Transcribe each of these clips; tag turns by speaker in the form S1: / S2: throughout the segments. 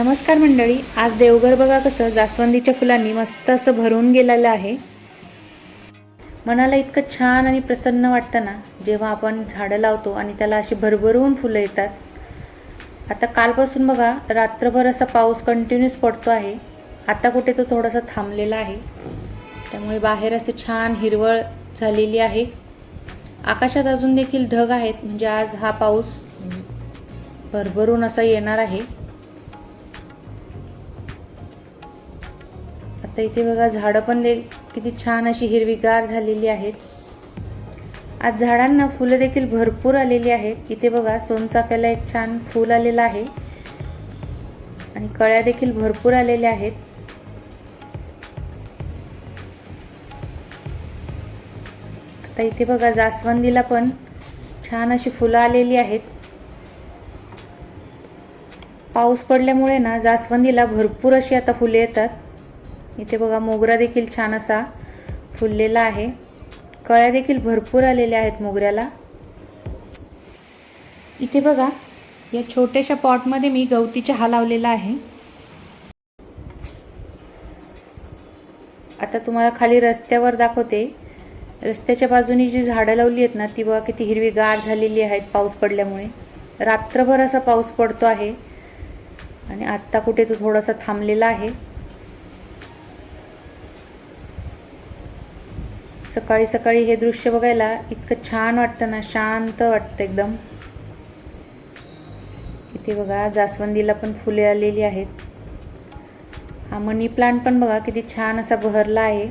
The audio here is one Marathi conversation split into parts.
S1: नमस्कार मंडळी आज देवघर बघा कसं जास्वंदीच्या फुलांनी मस्त असं भरून गेलेलं आहे. मनाला इतकं छान आणि प्रसन्न वाटतं ना जेव्हा आपण झाडं लावतो आणि त्याला अशी भरभरून फुलं येतात. आता कालपासून बघा रात्रभर असा पाऊस कंटिन्यूस पडतो आहे. आता कुठे तो थोडासा थांबलेला आहे. त्यामुळे बाहेर असे छान हिरवळ झालेली आहे. आकाशात अजून देखील ढग आहेत म्हणजे आज हा पाऊस भरभरून असा येणार आहे. आता इथे बघा झाडं पण दे किती छान अशी हिरवीगार झालेली आहेत. आज झाडांना फुलं देखील भरपूर आलेली आहेत. इथे बघा सोनचाफ्याला एक छान फूल आलेलं आहे. आणि कळ्या देखील भरपूर आलेल्या आहेत. आता इथे बघा जास्वंदीला पण छान अशी फुलं आलेली आहेत. पाऊस पडल्यामुळे ना जास्वंदीला भरपूर अशी आता फुले येतात. इथे बघा मोगरा देखील छान असा फुललेला आहे. कळ्या देखील भरपूर आलेल्या आहेत मोगऱ्याला. इथे बघा या छोट्याशा पॉटमध्ये मी गवती चहा लावलेला आहे. आता तुम्हाला खाली रस्त्यावर दाखवते. रस्त्याच्या बाजूनी जी झाडं लावली आहेत ना ती बघा किती हिरवी गार झालेली आहेत पाऊस पडल्यामुळे. रात्रभर असा पाऊस पडतो आहे. आणि आत्ता कुठे तो थोडासा थांबलेला आहे. सकाळी सकाळी हे दृश्य बघायला इतकं छान वाटतं ना शांत वाटतं एकदम. इथे बघा जास्वंदीला पण फुले आलेली आहेत. हा मनी प्लांट पण बघा किती छान असा बहरला आहे.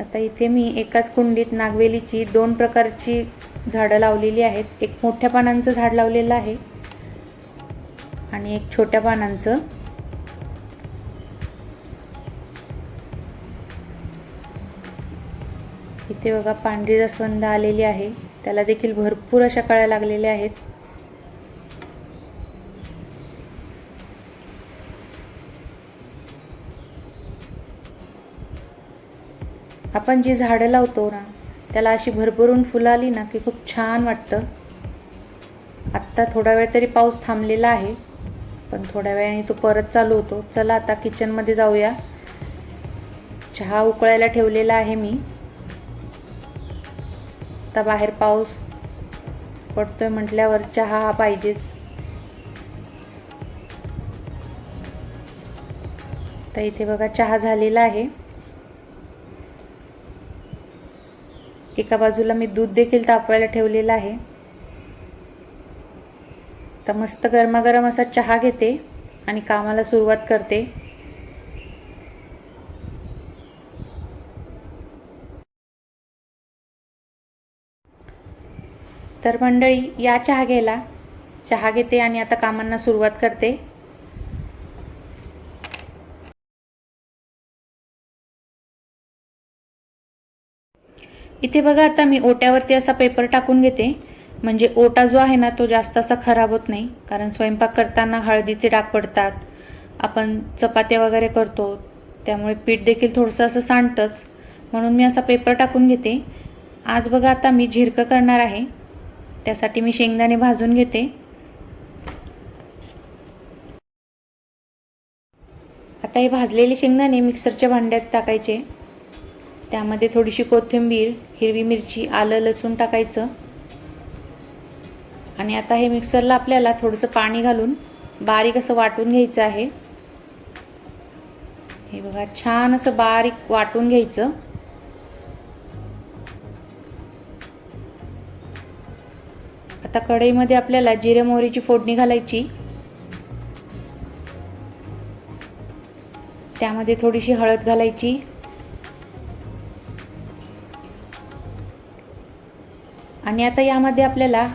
S1: आता इथे मी एकाच कुंडीत नागवेलीची दोन प्रकारची झाडं लावलेली आहेत. एक मोठ्या पानांचं झाड लावलेलं आहे आणि एक छोट्या पानांचं. इथे बघा पांढरी जास्वंद आलेली आहे. त्याला देखील भरपूर अशा कळ्या लागलेल्या आहेत. आपण जी झाडं लावतो ना त्याला अशी भरभरून फुलं आली ना की खूप छान वाटतं. आत्ता थोडा वेळ तरी पाऊस थांबलेला आहे पण थोड्या वेळाने तो परत चालू होतो. चला आता किचनमध्ये जाऊया. चहा उकळायला ठेवलेला आहे मी. आता बाहेर पाऊस पडतोय म्हटल्यावर चहा हा पाहिजेच. तर इथे बघा चहा झालेला आहे. एका बाजूला मी दूध देखील तापवायला ठेवलेलं आहे. तर मस्त गरमागरम असा चहा घेते आणि कामाला सुरुवात करते. तर मंडळी या चहा घ्यायला. चहा घेते आणि आता कामांना सुरुवात करते. इथे बघा आता मी ओट्यावरती असा पेपर टाकून घेते. म्हणजे ओटा जो आहे ना तो जास्त असा खराब होत नाही. कारण स्वयंपाक करताना हळदीचे डाग पडतात. आपण चपात्या वगैरे करतो. त्यामुळे पीठ देखील थोडंसं असं सांडतंच. म्हणून मी असा पेपर टाकून घेते. आज बघा आता मी झिरकं करणार आहे. त्यासाठी मी शेंगदाणे भाजून घेते. आता हे भाजलेले शेंगदाणे मिक्सरच्या भांड्यात टाकायचे. त्यामध्ये थोडीशी कोथिंबीर हिरवी मिरची आलं लसूण टाकायचं. आणि आता हे मिक्सरला आपल्याला थोडंसं पाणी घालून बारीक असं वाटून घ्यायचं आहे. हे बघा छान असं बारीक वाटून घ्यायचं. आता कढईमध्ये आपल्याला जिरे मोहरीची फोडणी घालायची. त्यामध्ये थोडीशी हळद घालायची. आणि आता यामध्ये आपल्याला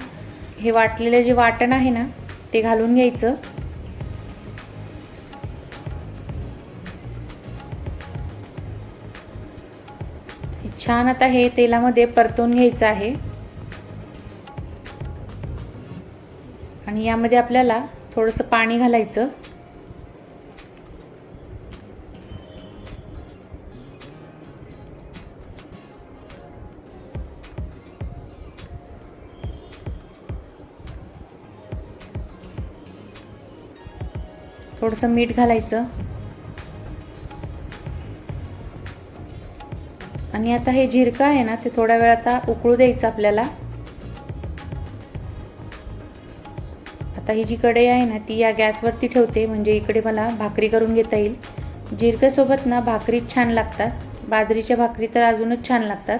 S1: हे वाटलेलं जे वाटण आहे ना ते घालून घ्यायचं. छान आता हे तेलामध्ये परतून घ्यायचं आहे. आणि यामध्ये आपल्याला थोडंसं पाणी घालायचं. थोडंसं मीठ घालायचं. आणि आता हे जिरकं आहे ना ते थोडा वेळ आता उकळू द्यायचं आपल्याला. आता ही जी कढई आहे ना ती या गॅसवरती ठेवते. म्हणजे इकडे मला भाकरी करून घेता येईल. जिरक्यासोबत ना भाकरीच छान लागतात. बाजरीच्या भाकरी तर अजूनच छान लागतात.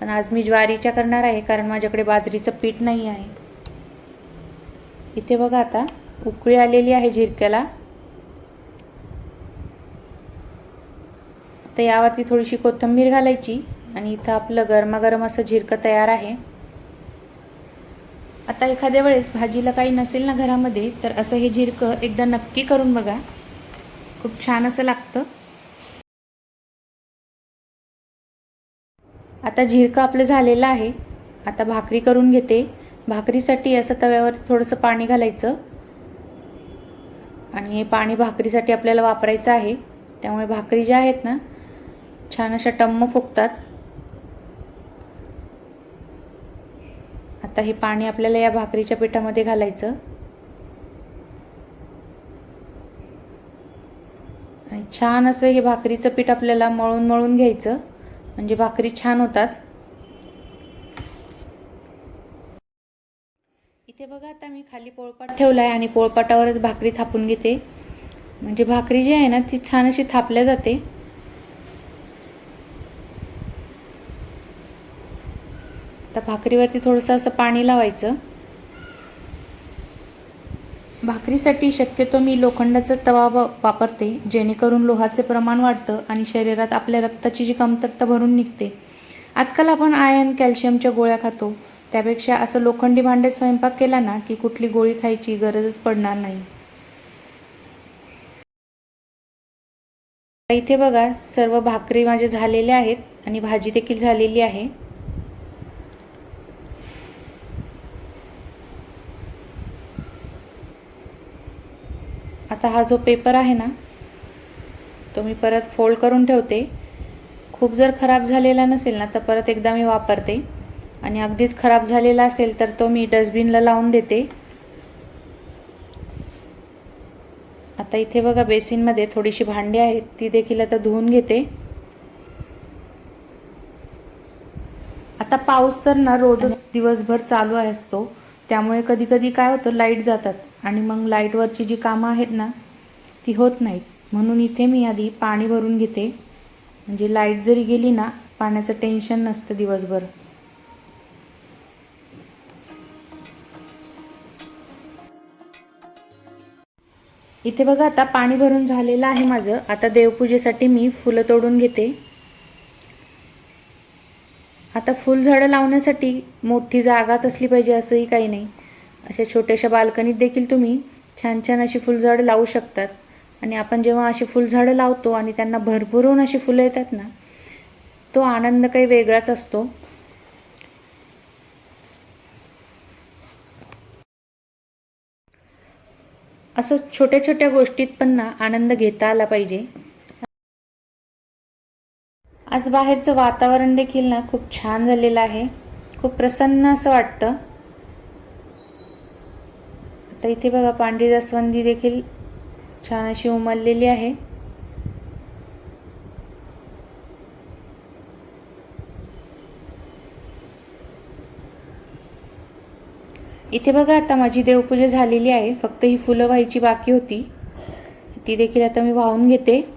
S1: पण आज मी ज्वारीच्या करणार आहे कारण माझ्याकडे बाजरीचं पीठ नाही आहे. इथे बघा आता उकळी आलेली आहे जिरक्याला. आता यावरती थोडीशी कोथिंबीर घालायची. आणि इथं आपलं गरमागरम असं झिरकं तयार आहे. आता एखाद्या वेळेस भाजीला काही नसेल ना घरामध्ये तर असं हे झिरकं एकदा नक्की करून बघा. खूप छान असं लागतं. आता झिरकं आपलं झालेलं आहे. आता भाकरी करून घेते. भाकरीसाठी असं तव्यावर थोडंसं पाणी घालायचं. आणि हे पाणी भाकरीसाठी आपल्याला वापरायचं आहे. त्यामुळे भाकरी ज्या आहेत ना छान अशा टम्म फुगतात. आता हे पाणी आपल्याला या भाकरीच्या पिठामध्ये घालायचं. आणि छान असं हे भाकरीचं पीठ आपल्याला मळून मळून घ्यायचं. म्हणजे भाकरी छान होतात. इथे बघा आता मी खाली पोळपाट ठेवला आहे आणि पोळपाटावरच भाकरी थापून घेते. म्हणजे भाकरी जी आहे ना ती छान अशी थापल्या जाते. आता भाकरीवरती थोडंसं असं पाणी लावायचं. भाकरीसाठी शक्यतो मी लोखंडाचा तवा वापरते जेणेकरून लोहाचे प्रमाण वाढतं आणि शरीरात आपल्या रक्ताची जी कमतरता भरून निघते. आजकाल आपण आयर्न कॅल्शियमच्या गोळ्या खातो. त्यापेक्षा असं लोखंडी भांड्यात स्वयंपाक केला ना की कुठली गोळी खायची गरजच पडणार नाही. इथे बघा सर्व भाकरी माझे झालेले आहेत आणि भाजी देखील झालेली आहे. आता हा जो पेपर आहे ना तो मी परत फोल्ड करून ठेवते. खूप जर खराब झालेला नसेल ना तर परत एकदा मी वापरते. आणि अगदीच खराब झालेला असेल तर तो मी डस्टबिनला लावून देते. आता इथे बघा बेसिनमध्ये थोडीशी भांडी आहेत ती देखील आता धुवून घेते. आता पाऊस तर ना रोजच दिवसभर चालू असतो. त्यामुळे कधी कधी काय होतं लाइट जातात. आणि मग लाईटवरची जी कामं आहेत ना ती होत नाहीत. म्हणून इथे मी आधी पाणी भरून घेते. म्हणजे लाइट जरी गेली ना पाण्याचं टेन्शन नसतं दिवसभर. इथे बघा आता पाणी भरून झालेलं आहे माझं. आता देवपूजेसाठी मी फुलं तोडून घेते. आता फुलझाडं लावण्यासाठी मोठी जागाच असली पाहिजे असंही काही नाही. अशा छोट्याशा बाल्कनीत देखील तुम्ही छान छान अशी फुलझाडं लावू शकतात. आणि आपण जेव्हा अशी फुलझाडं लावतो आणि त्यांना भरभरून अशी फुलं येतात ना तो आनंद काही वेगळाच असतो. असं छोट्या छोट्या गोष्टीत पण ना आनंद घेता आला पाहिजे. आज बाहेरचं वातावरण देखील ना खूप छान झालेलं आहे. खूप प्रसन्न असं वाटतं. तर इथे बघा पांढरी जास्वंदी देखील छान अशी उमललेली आहे. इथे बघा आता माझी देवपूजा झालेली आहे. फक्त ही फुलं व्हायची बाकी होती. ती देखील आता मी वाहून घेते.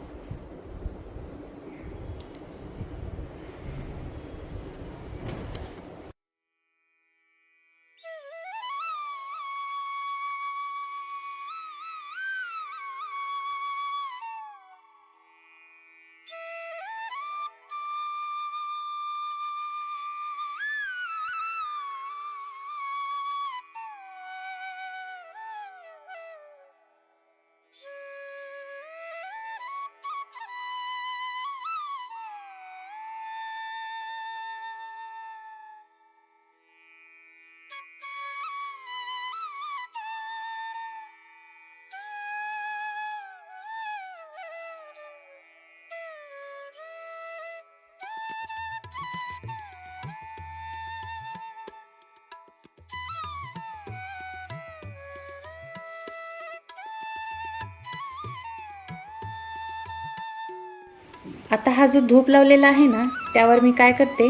S1: आता हा जो धूप लावलेला आहे ना त्यावर मी काय करते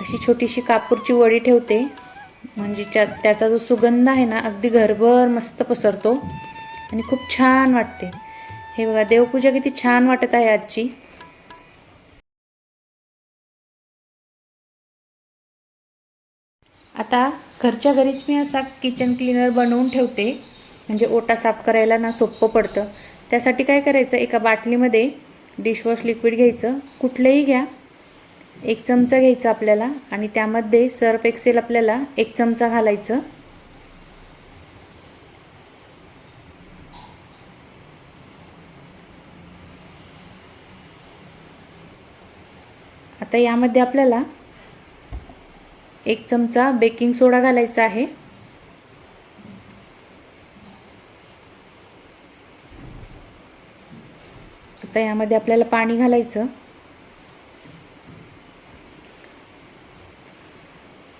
S1: अशी छोटीशी कापूरची वडी ठेवते. म्हणजे त्या त्याचा जो सुगंध आहे ना अगदी घरभर मस्त पसरतो आणि खूप छान वाटते. हे बघा देवपूजा किती छान वाटत आहे आजची. आता घरच्या घरीच मी असा किचन क्लीनर बनवून ठेवते. म्हणजे ओटा साफ करायला ना सोपं पडतं. त्यासाठी काय करायचं एका बाटलीमध्ये डिशवॉश लिक्विड घ्यायचं. कुठलंही घ्या. एक चमचा घ्यायचा आपल्याला आणि त्यामध्ये सर्फ एक्सेल आपल्याला एक चमचा घालायचं. आता यामध्ये आपल्याला एक चमचा बेकिंग सोडा घालायचा आहे. आता यामध्ये आपल्याला पाणी घालायचं.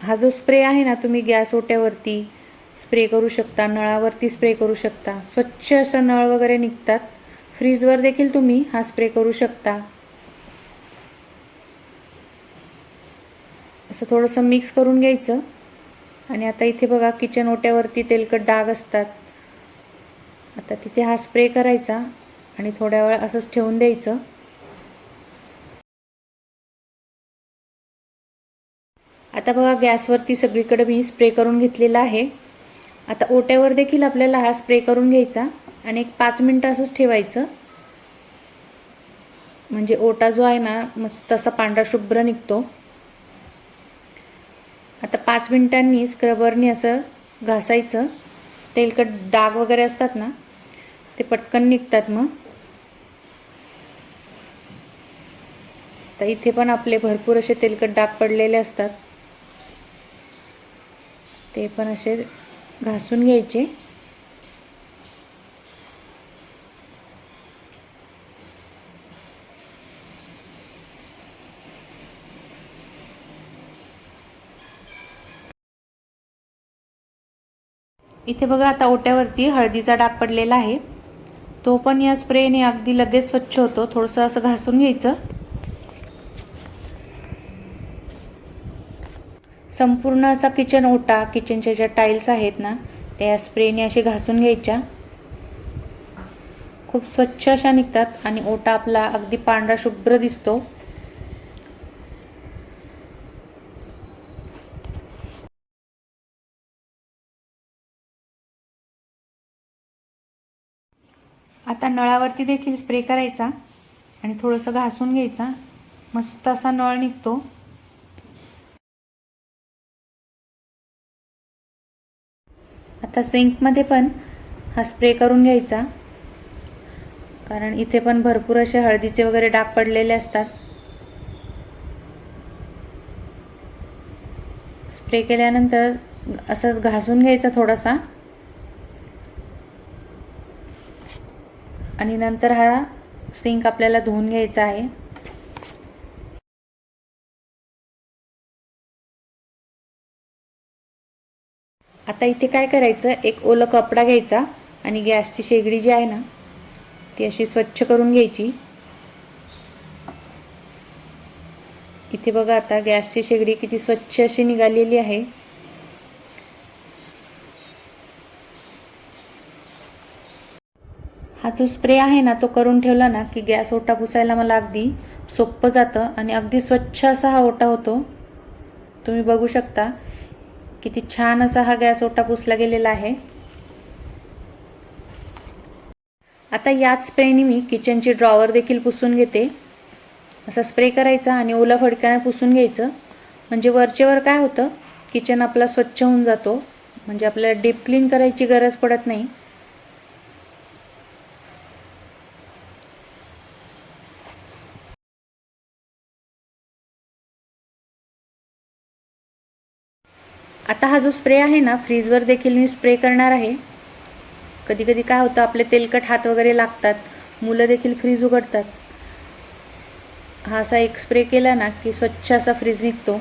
S1: हा जो स्प्रे आहे ना तुम्ही गॅस ओट्यावरती स्प्रे करू शकता नळावरती स्प्रे करू शकता. स्वच्छ असं नळ वगैरे निघतात. फ्रीजवर देखील तुम्ही हा स्प्रे करू शकता. असं थोडंसं मिक्स करून घ्यायचं. आणि आता इथे बघा किचन ओट्यावरती तेलकट डाग असतात. आता तिथे हा स्प्रे करायचा. आणि थोड्या वेळ असंच ठेवून द्यायचं. आता बघा गॅसवरती सगळीकडे मी स्प्रे करून घेतलेला आहे. आता ओट्यावर देखील आपल्याला हा स्प्रे करून घ्यायचा आणि एक पाच मिनटं असंच ठेवायचं. म्हणजे ओटा जो आहे ना मस्त असा पांढरा शुभ्र निघतो. आता पाच मिनिटांनी स्क्रबरनी असं घासायचं. तेलकट डाग वगैरे असतात ना ते पटकन निघतात मग. तर इथे पण आपले भरपूर असे तेलकट डाग पडलेले असतात. ते पण असे घासून घ्यायचे. इथे बघा आता ओट्यावरती हळदीचा डाग पडलेला आहे. तो पण या स्प्रेने अगदी लगेच स्वच्छ होतो. थोडंसं असं घासून घ्यायचं. संपूर्ण असा किचन ओटा किचनच्या ज्या टाईल्स आहेत ना त्या स्प्रेने असे घासून घ्यायच्या. खूप स्वच्छ अशा निघतात आणि ओटा आपला अगदी पांढरा शुभ्र दिसतो. आता नळावरती देखील स्प्रे करायचा आणि थोडंसं घासून घ्यायचा. मस्त असा नळ निघतो. आता सिंकमध्ये पण हा स्प्रे करून घ्यायचा. कारण इथे पण भरपूर असे हळदीचे वगैरे डाग पडलेले असतात. स्प्रे केल्यानंतर असं घासून घ्यायचा थोडासा. आणि नंतर हा सिंक आपल्याला धुवून घ्यायचा आहे. आता इथे काय करायचं? एक ओलं कपडा घ्यायचा आणि गॅसची शेगडी जी आहे ना ती अशी स्वच्छ करून घ्यायची. इथे बघा आता गॅसची शेगडी किती स्वच्छ अशी निघालेली आहे. हा जो स्प्रे आहे ना तो करून ठेवला ना की गॅस ओटा पुसायला मला अगदी सोपं जातं आणि अगदी स्वच्छ असा हा ओटा होतो. तुम्ही बघू शकता. किती छान असा हा गॅस ओटा पुसला गेलेला आहे. आता याच स्प्रेने मी किचनची ड्रॉवर देखील पुसून घेते. असा स्प्रे करायचा आणि ओला फडक्याने पुसून घ्यायचं. म्हणजे वरचेवर काय होतं? किचन आपला स्वच्छ होऊन जातो. म्हणजे आपल्याला डीप क्लीन करायची गरज पडत नाही. आता हा जो स्प्रे आहे ना फ्रीजवर देखील मी स्प्रे करणार आहे. कधी कधी काय होतं आपले तेलकट हात वगैरे लागतात मुलं देखील फ्रीज उघडतात. हा असा एक स्प्रे केला ना की स्वच्छ असा फ्रीज निघतो.